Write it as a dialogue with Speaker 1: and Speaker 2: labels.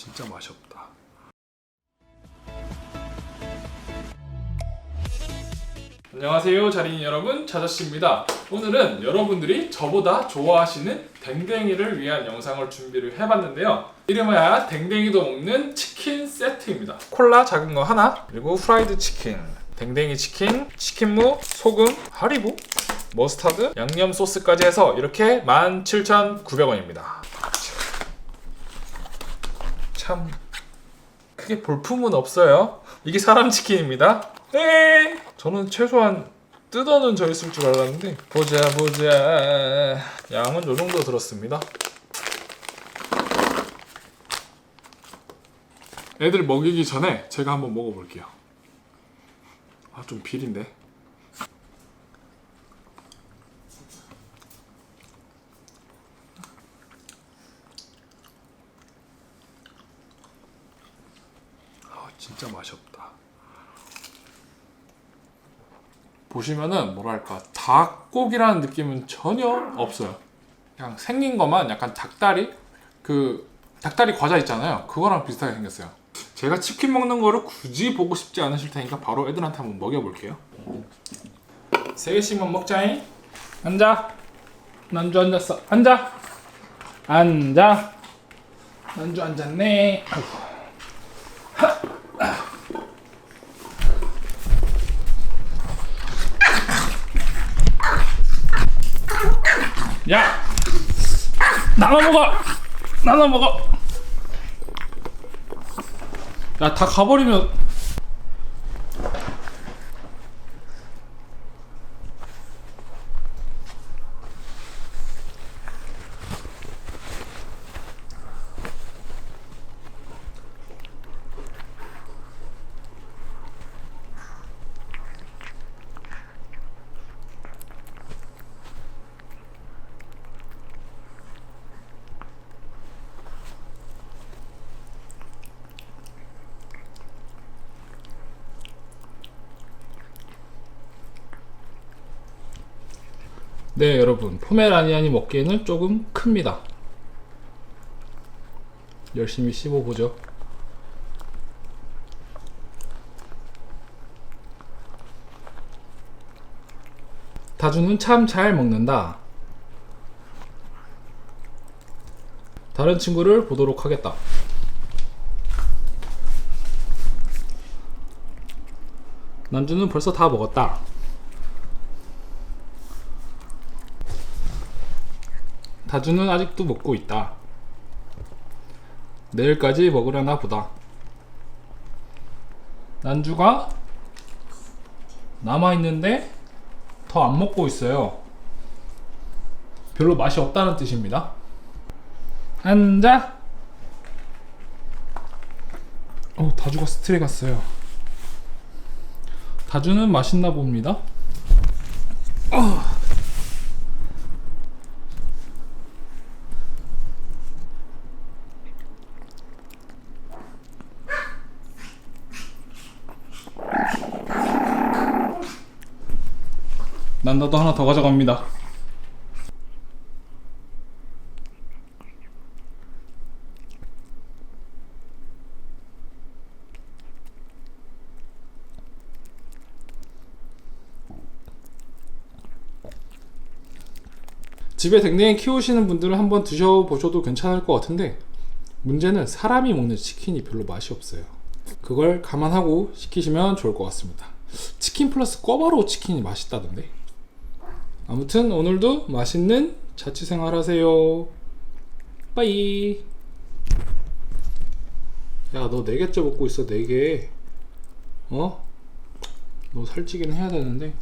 Speaker 1: 진짜 맛이 없다. 안녕하세요 자린이 여러분. 자자씨입니다. 오늘은 여러분들이 저보다 좋아하시는 댕댕이를 위한 영상을 준비를 해봤는데요. 이름하여 댕댕이도 먹는 치킨 세트입니다. 콜라 작은 거 하나 그리고 프라이드 치킨 댕댕이 치킨 치킨무 소금 하리보 머스타드 양념 소스까지 해서 이렇게 17,900원입니다 참 크게 볼품은 없어요. 이게 사람 치킨입니다. 에 저는 최소한 뜯어는 져 있을 줄 알았는데 보자 보자 양은 요 정도 들었습니다. 애들 먹이기 전에 제가 한번 먹어볼게요. 아 좀 비린데. 아 진짜 맛이 없다. 보시면은 뭐랄까 닭고기라는 느낌은 전혀 없어요. 그냥 생긴 것만 약간 닭다리 그 닭다리 과자 있잖아요. 그거랑 비슷하게 생겼어요. 제가 치킨 먹는 거를 굳이 보고 싶지 않으실 테니까 바로 애들한테 한번 먹여볼게요. 세 개씩만 먹자잉. 앉아. 난주 앉았어. 앉아. 앉아. 난주 앉았네. 아이고. 야! 나눠 먹어! 나눠 먹어! 야, 다 가버리면. 네, 여러분. 포메라니안이 먹기에는 조금 큽니다. 열심히 씹어보죠. 다주는 참 잘 먹는다. 다른 친구를 보도록 하겠다. 난주는 벌써 다 먹었다. 다주는 아직도 먹고 있다. 내일까지 먹으려나 보다. 난주가 남아있는데 더 안 먹고 있어요. 별로 맛이 없다는 뜻입니다. 앉아! 어, 다주가 스트레 갔어요. 다주는 맛있나 봅니다. 난 나도 하나 더 가져갑니다. 집에 댕댕이 키우시는 분들은 한번 드셔보셔도 괜찮을 것 같은데 문제는 사람이 먹는 치킨이 별로 맛이 없어요. 그걸 감안하고 시키시면 좋을 것 같습니다. 치킨 플러스 꿔바로우 치킨이 맛있다던데. 아무튼 오늘도 맛있는 자취 생활 하세요. 빠이. 야, 너네 개째 먹고 있어, 네 개. 어? 너 살찌긴 해야 되는데.